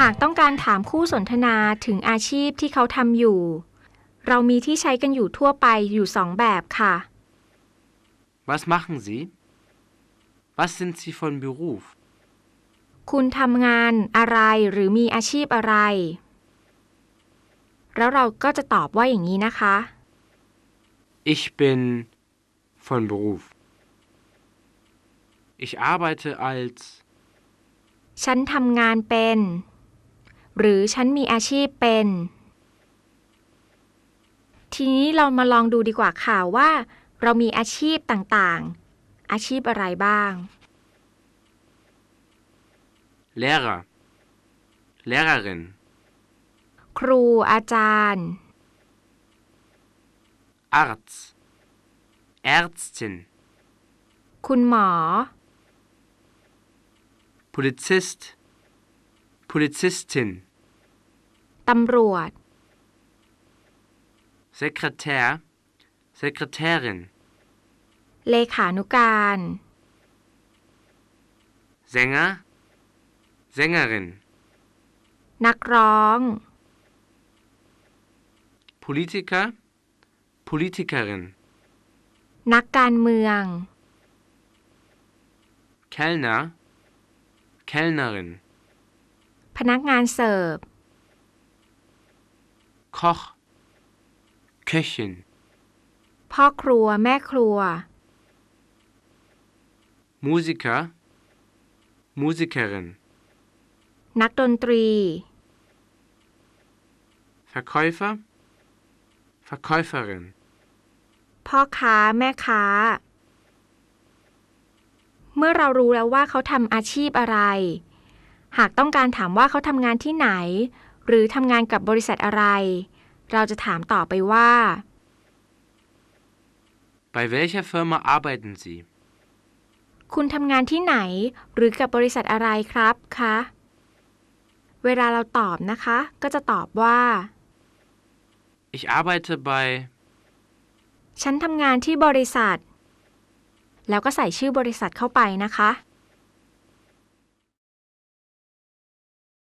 หากต้องการถามคู่สนทนาถึงอาชีพที่เขาทำอยู่ เรามีที่ใช้กันอยู่ทั่วไปอยู่สองแบบค่ะ Was machen Sie? Was sind Sie von Beruf? คุณทำงานอะไรหรือมีอาชีพอะไร แล้วเราก็จะตอบว่าอย่างนี้นะคะ Ich bin von Beruf. Ich arbeite als ฉันทำงานเป็น หรือฉันมีอาชีพเป็น ทีนี้เรามาลองดูดีกว่าค่ะว่า เรามีอาชีพต่างๆ อาชีพอะไรบ้าง Lehrer, Lehrerin, ครูอาจารย์ Arzt, Ärztin, คุณหมอ Polizist, Polizistin, ตำรวจ Sekretär, Sekretärin, เลขานุการ Sänger, Sängerin, นักร้อง Politiker, Politikerin, นักการเมือง Kellner, Kellnerin, พนักงานเสิร์ฟ Koch, Köchin, พ่อครัวแม่ครัว Musiker, Musikerin, นักดนตรี Verkäufer, Verkäuferin, พ่อค้าแม่ค้า เมื่อเรารู้แล้วว่าเขาทำอาชีพอะไร หากต้องการถามว่าเขาทำงานที่ไหน หรือทำงานกับบริษัทอะไร เราจะถามต่อไปว่า Bei welcher Firma arbeiten Sie? คุณทำงานที่ไหน หรือกับบริษัทอะไรครับคะ เวลาเราตอบนะคะ ก็จะตอบว่า Ich arbeite bei ฉันทำงานที่บริษัท แล้วก็ใส่ชื่อบริษัทเข้าไปนะคะ